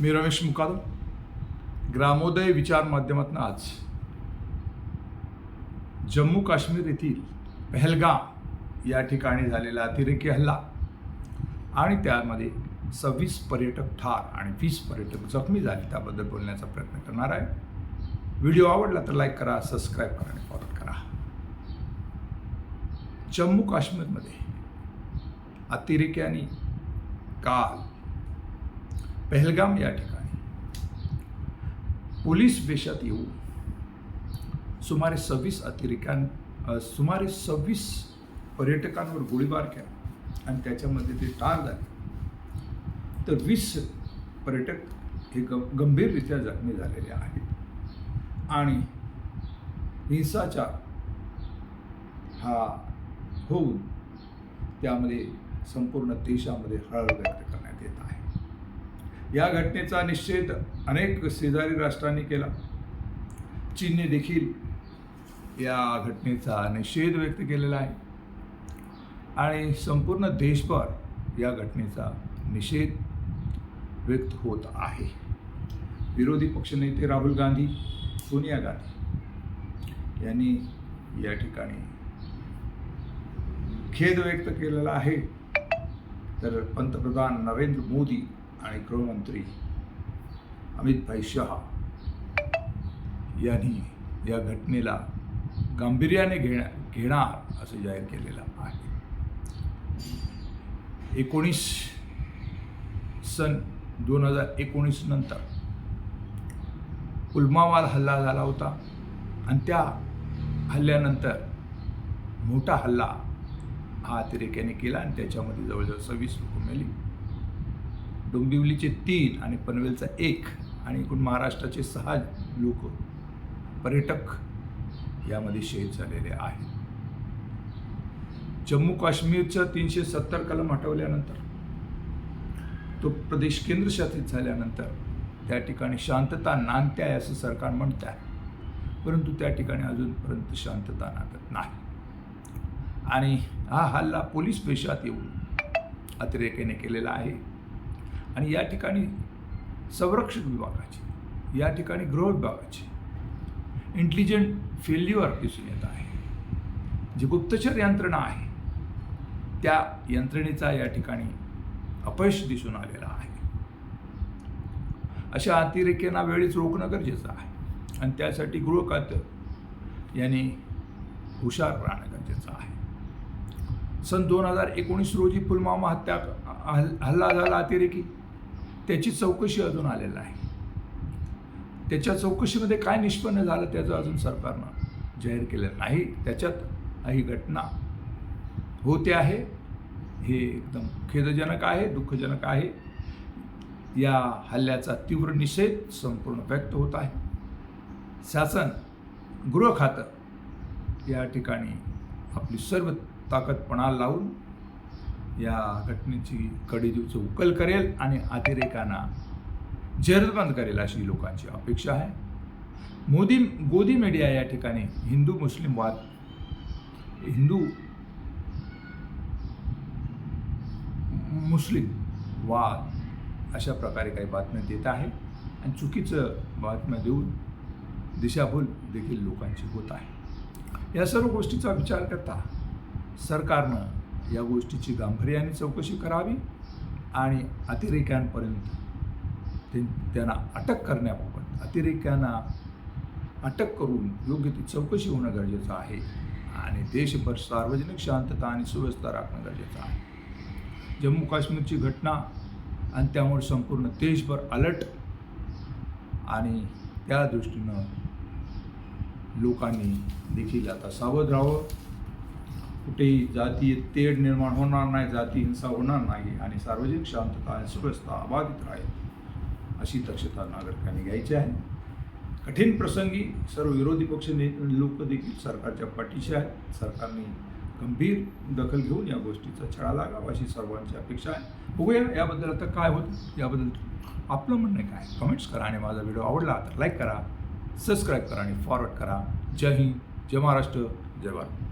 मी रमेश मुकादम ग्रामोदय विचार माध्यमातून आज जम्मू काश्मीर येथील पहलगाम या ठिकाणी झालेला अतिरेकी हल्ला आणि त्यामध्ये सव्वीस पर्यटक ठार आणि वीस पर्यटक जखमी झाले त्याबद्दल बोलण्याचा प्रयत्न करणार आहे. व्हिडिओ आवडला तर लाईक करा सबस्क्राईब करा आणि फॉलो करा. जम्मू काश्मीरमध्ये अतिरेक्यांनी काल पहलगाम या ठिकाणी. पोलीस वेशात येऊन सुमारे सव्वीस अतिरेक्यां सुमारे सव्वीस पर्यटकांवर गोळीबार केला आणि त्याच्यामध्ये ते ठार झाले. तर वीस पर्यटक हे ग गंभीररित्या जखमी झालेले आहेत. आणि हिंसाचार हा होऊन त्यामध्ये संपूर्ण देशामध्ये हळहळ व्यक्त करण्यात येत आहे. या घटनेचा निषेध अनेक शेजारी राष्ट्रांनी केला. चीनने देखील या घटनेचा निषेध व्यक्त केलेला आहे. आणि संपूर्ण देशभर या घटनेचा निषेध व्यक्त होत आहे. विरोधी पक्षनेते राहुल गांधी सोनिया गांधी यांनी या ठिकाणी खेद व्यक्त केलेला आहे. तर पंतप्रधान नरेंद्र मोदी आणि गृहमंत्री अमित भाई शहा यांनी या घटनेला गांभीर्याने घेण्या घेणार असं जाहीर केलेलं आहे. एकोणीस सन दोन हजार एकोणीस नंतर पुलमावाल हल्ला झाला होता आणि त्या हल्ल्यानंतर मोठा हल्ला हा अतिरेक्याने केला आणि त्याच्यामध्ये जवळजवळ सव्वीस लोक मेली. डोंबिवलीचे तीन आणि पनवेलचा एक आणि एकूण महाराष्ट्राचे सहा लोक पर्यटक यामध्ये शहीद झालेले आहेत. जम्मू काश्मीरचं तीनशे सत्तर कलम हटवल्यानंतर तो प्रदेश केंद्रशासित झाल्यानंतर त्या ठिकाणी शांतता नांदते आहे असं सरकार म्हणत आहे परंतु त्या ठिकाणी अजूनपर्यंत शांतता नांदत नाही. आणि हा हल्ला पोलीस पेशात येऊन अतिरेकेने केलेला आहे. आणि या ठिकाणी संरक्षक विभागाची या ठिकाणी गृह विभागाची इंटेलिजंट फेल्युअर दिसून येत आहे. जी गुप्तचर यंत्रणा आहे त्या यंत्रणेचा या ठिकाणी अपयश दिसून आलेला आहे. अशा अतिरेक्यांना वेळीच रोखणं गरजेचं आहे. आणि त्यासाठी गृह खातं यांनी हुशार राहणं गरजेचं आहे. सन दोन हजार एकोणीस रोजी पुलवामा हत्या हल- हल्ला झाला अतिरेकी. त्याची चौकशी अजून आलेला आहे त्याच्या चौकशीमध्ये काय निष्पन्न झालं त्याचं अजून सरकारनं जाहीर केलं नाही. त्याच्यात ही घटना होते आहे. हे एकदम खेदजनक आहे दुःखजनक आहे. या हल्ल्याचा तीव्र निषेध संपूर्ण व्यक्त होत आहे. शासन गृह खातं या ठिकाणी आपली सर्व ताकद पणाला लावून या घटनेची कडीजीवचं उकल करेल आणि अतिरेकांना जेरबंद करेल अशी लोकांची अपेक्षा आहे. मोदी गोदी मीडिया या ठिकाणी हिंदू मुस्लिम वाद हिंदू मुस्लिम वाद अशा प्रकारे काही बातम्या देत आहे. आणि चुकीचं बातम्या देऊन दिशाभूल देखील लोकांची होत आहे. या सर्व गोष्टीचा विचार करता सरकारनं या गोष्टीची गांभीर्याने चौकशी करावी आणि अतिरेक्यांपर्यंत ते त्यांना अटक करण्याबाबत अतिरेक्यांना अटक करून योग्य ती चौकशी होणं गरजेचं आहे आणि देशभर सार्वजनिक शांतता आणि सुव्यवस्था राखणं गरजेचं आहे. जम्मू काश्मीरची घटना आणि त्यामुळे संपूर्ण देशभर अलर्ट आणि त्या दृष्टीनं लोकांनी देखील आता सावध राहावं. कुठेही जातीय तेढ निर्माण होणार नाही जाती हिंसा होणार नाही आणि सार्वजनिक शांतता आणि सुव्यवस्था अबाधित राहील अशी दक्षता नागरिकांनी घ्यायची आहे. कठीण प्रसंगी सर्व विरोधी पक्ष ने लोक देखील सरकारच्या पाठीशी आहेत. सरकारने गंभीर दखल घेऊन या गोष्टीचा छळा लागावा अशी सर्वांची अपेक्षा आहे. बघूया याबद्दल आता काय होतं? याबद्दल आपलं म्हणणं काय? कमेंट्स करा आणि माझा व्हिडिओ आवडला तर लाईक करा सबस्क्राईब करा आणि फॉरवर्ड करा. जय हिंद जय महाराष्ट्र जय भारत.